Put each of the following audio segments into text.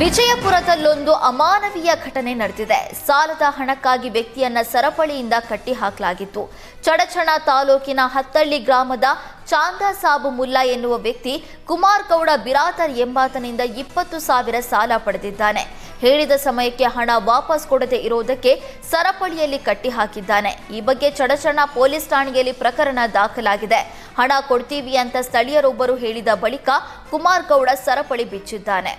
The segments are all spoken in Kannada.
ವಿಜಯಪುರದಲ್ಲೊಂದು ಅಮಾನವೀಯ ಘಟನೆ ನಡೆದಿದೆ. ಸಾಲದ ಹಣಕ್ಕಾಗಿ ವ್ಯಕ್ತಿಯನ್ನ ಸರಪಳಿಯಿಂದ ಕಟ್ಟಿ ಹಾಕಲಾಗಿತ್ತು ಚಡಚಣ ತಾಲೂಕಿನ ಹತ್ತಳ್ಳಿ ಗ್ರಾಮದ ಚಾಂದಾ ಸಾಬು ಮುಲ್ಲಾ ಎನ್ನುವ ವ್ಯಕ್ತಿ ಕುಮಾರ್ ಗೌಡ ಬಿರಾತರ್ ಎಂಬಾತನಿಂದ ಇಪ್ಪತ್ತು ಸಾವಿರ ಸಾಲ ಪಡೆದಿದ್ದಾನೆ. ಹೇಳಿದ ಸಮಯಕ್ಕೆ ಹಣ ವಾಪಸ್ ಕೊಡದೆ ಇರುವುದಕ್ಕೆ ಸರಪಳಿಯಲ್ಲಿ ಕಟ್ಟಿ ಹಾಕಿದ್ದಾನೆ ಈ ಬಗ್ಗೆ ಚಡಚಣ ಪೊಲೀಸ್ ಠಾಣೆಯಲ್ಲಿ ಪ್ರಕರಣ ದಾಖಲಾಗಿದೆ. ಹಣ ಕೊಡ್ತೀವಿ ಅಂತ ಸ್ಥಳೀಯರೊಬ್ಬರು ಹೇಳಿದ ಬಳಿಕ ಕುಮಾರ್ ಗೌಡ ಸರಪಳಿ ಬಿಚ್ಚಿದ್ದಾನೆ.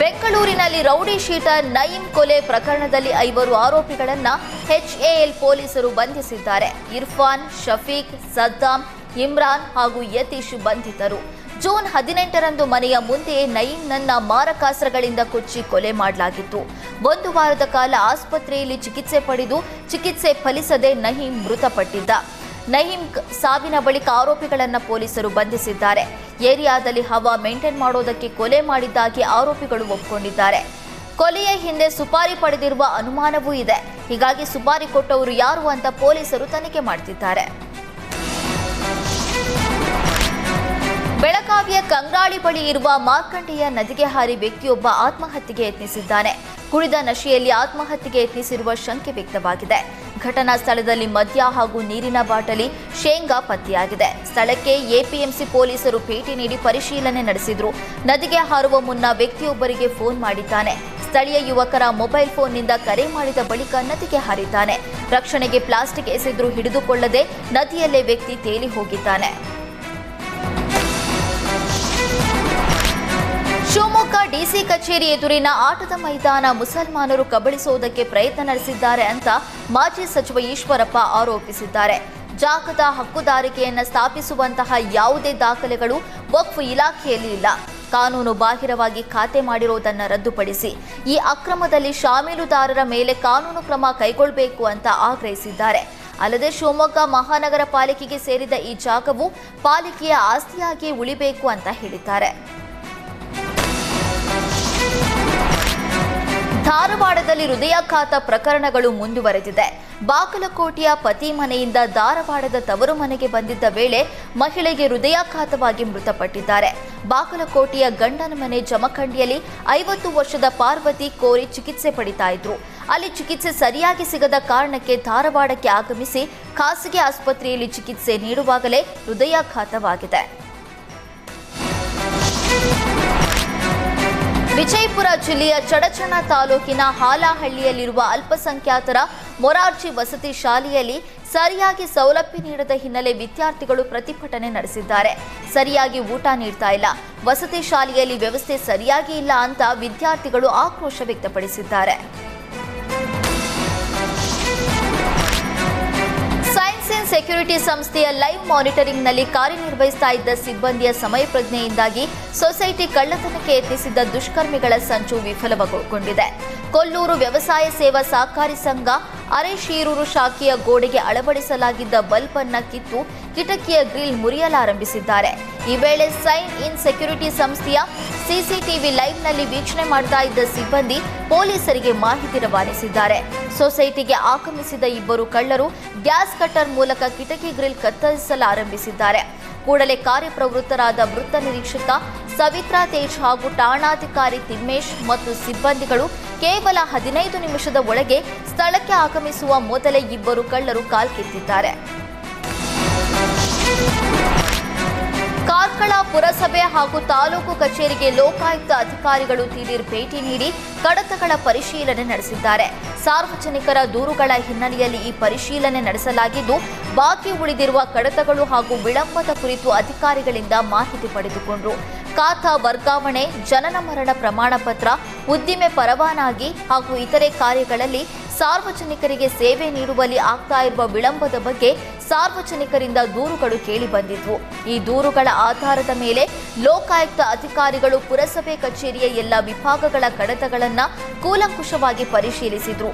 ಬೆಂಗಳೂರಿನಲ್ಲಿ ರೌಡಿ ಶೀಟರ್ ನಯೀಂ ಕೊಲೆ ಪ್ರಕರಣದಲ್ಲಿ ಐವರು ಆರೋಪಿಗಳನ್ನ ಎಚ್ಎಎಲ್ ಪೊಲೀಸರು ಬಂಧಿಸಿದ್ದಾರೆ. ಇರ್ಫಾನ್, ಶಫೀಕ್ ಸದ್ದಾಂ ಇಮ್ರಾನ್ ಹಾಗೂ ಯತೀಶ್ ಬಂಧಿತರು. ಜೂನ್ ಹದಿನೆಂಟರಂದು ಮನೆಯ ಮುಂದೆಯೇ ನಯೀಂನನ್ನ ಮಾರಕಾಸ್ತ್ರಗಳಿಂದ ಕೊಚ್ಚಿ ಕೊಲೆ ಮಾಡಲಾಗಿತ್ತು. ಒಂದು ವಾರದ ಕಾಲ ಆಸ್ಪತ್ರೆಯಲ್ಲಿ ಚಿಕಿತ್ಸೆ ಪಡೆದು ಚಿಕಿತ್ಸೆ ಫಲಿಸದೆ ನಯೀಂ ಮೃತಪಟ್ಟಿದ್ದ. ನಹೀಂ ಸಾವಿನ ಬಳಿಕ ಆರೋಪಿಗಳನ್ನು ಪೊಲೀಸರು ಬಂಧಿಸಿದ್ದಾರೆ. ಏರಿಯಾದಲ್ಲಿ ಹವಾ ಮೇಂಟೈನ್ ಮಾಡೋದಕ್ಕೆ ಕೊಲೆ ಮಾಡಿದ್ದಾಗಿ ಆರೋಪಿಗಳು ಒಪ್ಪಿಕೊಂಡಿದ್ದಾರೆ ಕೊಲೆಯ ಹಿಂದೆ ಸುಪಾರಿ ಪಡೆದಿರುವ ಅನುಮಾನವೂ ಇದೆ. ಹೀಗಾಗಿ ಸುಪಾರಿ ಕೊಟ್ಟವರು ಯಾರು ಅಂತ ಪೊಲೀಸರು ತನಿಖೆ ಮಾಡ್ತಿದ್ದಾರೆ. ಬೆಳಗಾವಿಯ ಕಂಗ್ರಾಳಿ ಬಳಿ ಇರುವ ಮಾರ್ಕಂಡೆಯ ನದಿಗೆ ಹಾರಿ ವ್ಯಕ್ತಿಯೊಬ್ಬ ಆತ್ಮಹತ್ಯೆಗೆ ಯತ್ನಿಸಿದ್ದಾನೆ. ಕುಡಿದ ನಶೆಯಲ್ಲಿ ಆತ್ಮಹತ್ಯೆಗೆ ಯತ್ನಿಸಿರುವ ಶಂಕೆ ವ್ಯಕ್ತವಾಗಿದೆ. ಘಟನಾ ಸ್ಥಳದಲ್ಲಿ ಮದ್ಯ ಹಾಗೂ ನೀರಿನ ಬಾಟಲಿ, ಶೇಂಗಾ ಪತ್ತೆಯಾಗಿದೆ. ಸ್ಥಳಕ್ಕೆ ಎಪಿಎಂಸಿ ಪೊಲೀಸರು ಭೇಟಿ ನೀಡಿ ಪರಿಶೀಲನೆ ನಡೆಸಿದ್ರು. ನದಿಗೆ ಹಾರುವ ಮುನ್ನ ವ್ಯಕ್ತಿಯೊಬ್ಬರಿಗೆ ಫೋನ್ ಮಾಡಿದ್ದಾನೆ. ಸ್ಥಳೀಯ ಯುವಕರ ಮೊಬೈಲ್ ಫೋನ್ನಿಂದ ಕರೆ ಮಾಡಿದ ಬಳಿಕ ನದಿಗೆ ಹಾರಿದ್ದಾನೆ. ರಕ್ಷಣೆಗೆ ಪ್ಲಾಸ್ಟಿಕ್ ಎಸೆದ್ರು ಹಿಡಿದುಕೊಳ್ಳದೆ ನದಿಯಲ್ಲೇ ವ್ಯಕ್ತಿ ತೇಲಿ ಹೋಗಿದ್ದಾನೆ. ಡಿಸಿ ಕಚೇರಿ ಎದುರಿನ ಆಟದ ಮೈದಾನ ಮುಸಲ್ಮಾನರು ಕಬಳಿಸುವುದಕ್ಕೆ ಪ್ರಯತ್ನ ನಡೆಸಿದ್ದಾರೆ ಅಂತ ಮಾಜಿ ಸಚಿವ ಈಶ್ವರಪ್ಪ ಆರೋಪಿಸಿದ್ದಾರೆ. ಜಾಗದ ಹಕ್ಕುದಾರಿಕೆಯನ್ನು ಸ್ಥಾಪಿಸುವಂತಹ ಯಾವುದೇ ದಾಖಲೆಗಳು ವಕ್ಫ್ ಇಲಾಖೆಯಲ್ಲಿ ಇಲ್ಲ. ಕಾನೂನು ಬಾಹಿರವಾಗಿ ಖಾತೆ ಮಾಡಿರುವುದನ್ನು ರದ್ದುಪಡಿಸಿ. ಈ ಅಕ್ರಮದಲ್ಲಿ ಶಾಮೀಲುದಾರರ ಮೇಲೆ ಕಾನೂನು ಕ್ರಮ ಕೈಗೊಳ್ಳಬೇಕು ಅಂತ ಆಗ್ರಹಿಸಿದ್ದಾರೆ. ಅಲ್ಲದೆ ಶಿವಮೊಗ್ಗ ಮಹಾನಗರ ಪಾಲಿಕೆಗೆ ಸೇರಿದ ಈ ಜಾಗವು ಪಾಲಿಕೆಯ ಆಸ್ತಿಯಾಗಿ ಉಳಿಬೇಕು ಅಂತ ಹೇಳಿದ್ದಾರೆ. ಧಾರವಾಡದಲ್ಲಿ ಹೃದಯಾಘಾತ ಪ್ರಕರಣಗಳು ಮುಂದುವರೆದಿದೆ. ಬಾಗಲಕೋಟೆಯ ಪತಿ ಮನೆಯಿಂದ ಧಾರವಾಡದ ತವರು ಮನೆಗೆ ಬಂದಿದ್ದ ವೇಳೆ ಮಹಿಳೆಗೆ ಹೃದಯಾಘಾತವಾಗಿ ಮೃತಪಟ್ಟಿದ್ದಾರೆ. ಬಾಗಲಕೋಟೆಯ ಗಂಡನ ಮನೆ ಜಮಖಂಡಿಯಲ್ಲಿ ಐವತ್ತು ವರ್ಷದ ಪಾರ್ವತಿ ಕೋರಿ ಚಿಕಿತ್ಸೆ ಪಡಿತಾ ಇದ್ರು. ಅಲ್ಲಿ ಚಿಕಿತ್ಸೆ ಸರಿಯಾಗಿ ಸಿಗದ ಕಾರಣಕ್ಕೆ ಧಾರವಾಡಕ್ಕೆ ಆಗಮಿಸಿ ಖಾಸಗಿ ಆಸ್ಪತ್ರೆಯಲ್ಲಿ ಚಿಕಿತ್ಸೆ ನೀಡುವಾಗಲೇ ಹೃದಯಾಘಾತವಾಗಿದೆ. ವಿಜಯಪುರ ಜಿಲ್ಲೆಯ ಚಡಚಣ ತಾಲೂಕಿನ ಹಾಲಹಳ್ಳಿಯಲ್ಲಿರುವ ಅಲ್ಪಸಂಖ್ಯಾತರ ಮೊರಾರ್ಜಿ ವಸತಿ ಶಾಲೆಯಲ್ಲಿ ಸರಿಯಾಗಿ ಸೌಲಭ್ಯ ನೀಡದ ಹಿನ್ನೆಲೆ ವಿದ್ಯಾರ್ಥಿಗಳು ಪ್ರತಿಭಟನೆ ನಡೆಸಿದ್ದಾರೆ. ಸರಿಯಾಗಿ ಊಟ ನೀಡ್ತಾ ಇಲ್ಲ. ವಸತಿ ಶಾಲೆಯಲ್ಲಿ ವ್ಯವಸ್ಥೆ ಸರಿಯಾಗಿ ಇಲ್ಲ ಅಂತ ವಿದ್ಯಾರ್ಥಿಗಳು ಆಕ್ರೋಶ ವ್ಯಕ್ತಪಡಿಸಿದ್ದಾರೆ. ಸೆಕ್ಯೂರಿಟಿ ಸಂಸ್ಥೆಯ ಲೈವ್ ಮಾನಿಟರಿಂಗ್ನಲ್ಲಿ ಕಾರ್ಯನಿರ್ವಹಿಸ್ತಾ ಇದ್ದ ಸಿಬ್ಬಂದಿಯ ಸಮಯ ಪ್ರಜ್ಞೆಯಿಂದಾಗಿ ಸೊಸೈಟಿ ಕಳ್ಳತನಕ್ಕೆ ಯತ್ನಿಸಿದ್ದ ದುಷ್ಕರ್ಮಿಗಳ ಸಂಚು ವಿಫಲಗೊಂಡಿದೆ. ಕೊಲ್ಲೂರು ವ್ಯವಸಾಯ ಸೇವಾ ಸಹಕಾರಿ ಸಂಘ ಅರೆಶೀರೂರು ಶಾಖೆಯ ಗೋಡೆಗೆ ಅಳವಡಿಸಲಾಗಿದ್ದ ಬಲ್ಬ್ ಅನ್ನ ಕಿತ್ತು ಕಿಟಕಿಯ ಗ್ರಿಲ್ ಮುರಿಯಲಾರಂಭಿಸಿದ್ದಾರೆ. ಈ ವೇಳೆ ಸೈನ್ ಇನ್ ಸೆಕ್ಯೂರಿಟಿ ಸಂಸ್ಥೆಯ ಸಿಸಿಟಿವಿ ಲೈವ್ನಲ್ಲಿ ವೀಕ್ಷಣೆ ಮಾಡ್ತಾ ಇದ್ದ ಸಿಬ್ಬಂದಿ ಪೊಲೀಸರಿಗೆ ಮಾಹಿತಿ ರವಾನಿಸಿದ್ದಾರೆ. ಸೊಸೈಟಿಗೆ ಆಗಮಿಸಿದ ಇಬ್ಬರು ಕಳ್ಳರು ಗ್ಯಾಸ್ ಕಟ್ಟರ್ ಮೂಲಕ ಕಿಟಕಿ ಗ್ರಿಲ್ ಕತ್ತರಿಸಲಾರಂಭಿಸಿದ್ದಾರೆ. ಕೂಡಲೇ ಕಾರ್ಯಪ್ರವೃತ್ತರಾದ ವೃತ್ತ ನಿರೀಕ್ಷಕ ಸವಿತ್ರಾ ತೇಜ್ ಹಾಗೂ ಠಾಣಾಧಿಕಾರಿ ತಿಮ್ಮೇಶ್ ಮತ್ತು ಸಿಬ್ಬಂದಿಗಳು ಕೇವಲ ಹದಿನೈದು ನಿಮಿಷದ ಒಳಗೆ ಸ್ಥಳಕ್ಕೆ ಆಗಮಿಸುವ ಮೊದಲೇ ಇಬ್ಬರು ಕಳ್ಳರು ಕಾಲ್ಕಿತ್ತಿದ್ದಾರೆ. ಕಾರ್ಕಳ ಪುರಸಭೆ ಹಾಗೂ ತಾಲೂಕು ಕಚೇರಿಗೆ ಲೋಕಾಯುಕ್ತ ಅಧಿಕಾರಿಗಳು ದಿಢೀರ್ ಭೇಟಿ ನೀಡಿ ಕಡತಗಳ ಪರಿಶೀಲನೆ ನಡೆಸಿದ್ದಾರೆ. ಸಾರ್ವಜನಿಕರ ದೂರುಗಳ ಹಿನ್ನೆಲೆಯಲ್ಲಿ ಈ ಪರಿಶೀಲನೆ ನಡೆಸಲಾಗಿದ್ದು, ಬಾಕಿ ಉಳಿದಿರುವ ಕಡತಗಳು ಹಾಗೂ ವಿಳಂಬದ ಕುರಿತು ಅಧಿಕಾರಿಗಳಿಂದ ಮಾಹಿತಿ ಪಡೆದುಕೊಂಡರು. ಖಾತಾ ವರ್ಗಾವಣೆ, ಜನನ ಮರಣ ಪ್ರಮಾಣ ಪತ್ರ, ಉದ್ದಿಮೆ ಪರವಾನಗಿ ಹಾಗೂ ಇತರೆ ಕಾರ್ಯಗಳಲ್ಲಿ ಸಾರ್ವಜನಿಕರಿಗೆ ಸೇವೆ ನೀಡುವಲ್ಲಿ ಆಗ್ತಾ ಇರುವ ವಿಳಂಬದ ಬಗ್ಗೆ ಸಾರ್ವಜನಿಕರಿಂದ ದೂರುಗಳು ಕೇಳಿಬಂದಿದ್ವು ಈ ದೂರುಗಳ ಆಧಾರದ ಮೇಲೆ ಲೋಕಾಯುಕ್ತ ಅಧಿಕಾರಿಗಳು ಪುರಸಭೆ ಕಚೇರಿಯ ಎಲ್ಲ ವಿಭಾಗಗಳ ಕಡತಗಳನ್ನು ಕೂಲಂಕುಷವಾಗಿ ಪರಿಶೀಲಿಸಿದ್ರು.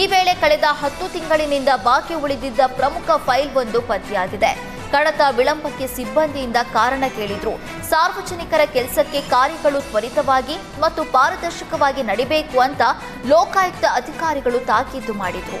ಈ ವೇಳೆ ಕಳೆದ ಹತ್ತು ತಿಂಗಳಿನಿಂದ ಬಾಕಿ ಉಳಿದಿದ್ದ ಪ್ರಮುಖ ಫೈಲ್ ಒಂದು ಪತ್ತೆಯಾಗಿದೆ. ಕಡತ ವಿಳಂಬಕ್ಕೆ ಸಿಬ್ಬಂದಿಯಿಂದ ಕಾರಣ ಕೇಳಿದ್ರು. ಸಾರ್ವಜನಿಕರ ಕೆಲಸಕ್ಕೆ ಕಾರ್ಯಗಳು ತ್ವರಿತವಾಗಿ ಮತ್ತು ಪಾರದರ್ಶಕವಾಗಿ ನಡಿಬೇಕು ಅಂತ ಲೋಕಾಯುಕ್ತ ಅಧಿಕಾರಿಗಳು ತಾಕೀತು ಮಾಡಿದ್ರು.